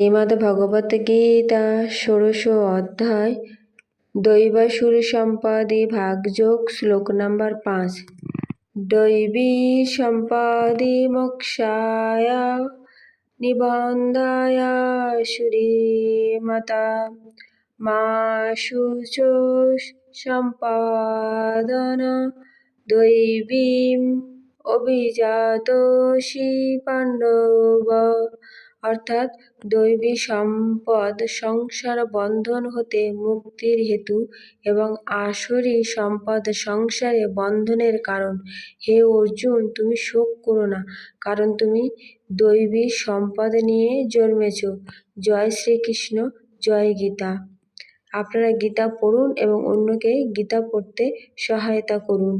শ্রীমদ্ ভগবত গীতা, ষোড়শ অধ্যায়, দৈবাসুর সম্পদে, ভাগযোগ, শ্লোক নাম্বার পাঁচ। দৈবী সম্পদে মোক্ষায়, নিবন্ধায় সুরীমতা। মা শুচ সম্পাদন, দৈবীম অভিজাতসী পাণ্ডব। অর্থাৎ দৈবী সম্পদ সংসার বন্ধন হতে মুক্তির হেতু এবং আসরি সম্পদ সংসারে বন্ধনের কারণ। হে অর্জুন, তুমি শোক করো না, কারণ তুমি দৈবী সম্পদ নিয়ে জন্মেছ। জয় শ্রীকৃষ্ণ, জয় গীতা। আপনারা গীতা পড়ুন এবং অন্যকে গীতা পড়তে সহায়তা করুন।